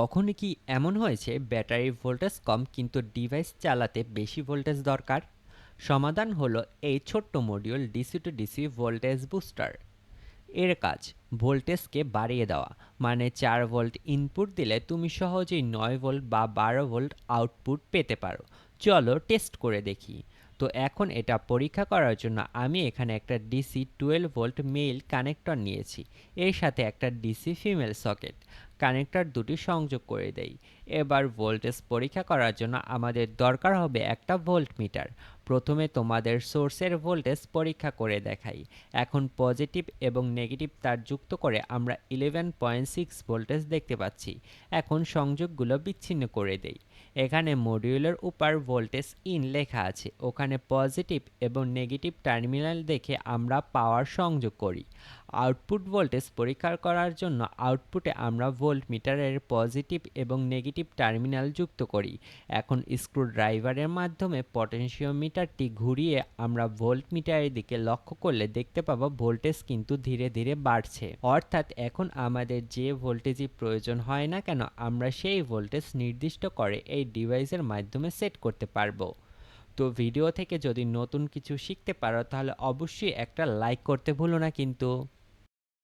কখনো কি এমন হয়েছে ব্যাটারির ভোল্টেজ কম কিন্তু ডিভাইস চালাতে বেশি ভোল্টেজ দরকার? সমাধান হলো এই ছোট্ট module DC to DC voltage booster এর কাজ, ভোল্টেজকে বাড়িয়ে দেওয়া মানে চার ভোল্ট ইনপুট দিলে তুমি সহজেই নয় ভোল্ট বা বারো ভোল্ট আউটপুট পেতে পারো। চলো টেস্ট করে দেখি। তো এখন এটা পরীক্ষা করার জন্য আমি এখানে একটা DC twelve volt male connector নিয়েছি। এর সাথে একটা ডিসি ফিমেল সকেট কানেক্টর দুটি সংযোগ করে দেই। এবার ভোল্টেজ পরীক্ষা করার জন্য আমাদের দরকার হবে একটা ভোল্ট মিটার প্রথমে তোমাদের সোর্সের ভোল্টেজ পরীক্ষা করে দেখাই। এখন পজিটিভ এবং নেগেটিভ তার যুক্ত করে আমরা ইলেভেন পয়েন্ট সিক্স ভোল্টেজ দেখতে পাচ্ছি। এখন সংযোগগুলো বিচ্ছিন্ন করে দেই। এখানে মডিউলের উপর ভোল্টেজ ইন লেখা আছে। ওখানে পজিটিভ এবং নেগেটিভ টার্মিনাল দেখে আমরা পাওয়ার সংযোগ করি। আউটপুট ভোল্টেজ পরীক্ষা করার জন্য আউটপুটে আমরা ভোল্ট মিটারের পজিটিভ এবং নেগেটিভ টার্মিনাল যুক্ত করি। এখন স্ক্রু ড্রাইভারের মাধ্যমে পটেনশিওমিটারটি ঘুরিয়ে আমরা ভোল্ট মিটারের দিকে লক্ষ্য করলে দেখতে পাবো ভোল্টেজ কিন্তু ধীরে ধীরে বাড়ছে। অর্থাৎ এখন আমাদের যে ভোল্টেজই প্রয়োজন হয় না কেন, আমরা সেই ভোল্টেজ নির্দিষ্ট করে এই ডিভাইসের মাধ্যমে সেট করতে পারব। তো ভিডিও থেকে যদি নতুন কিছু শিখতে পারো, তাহলে অবশ্যই একটা লাইক করতে ভুলো না কিন্তু।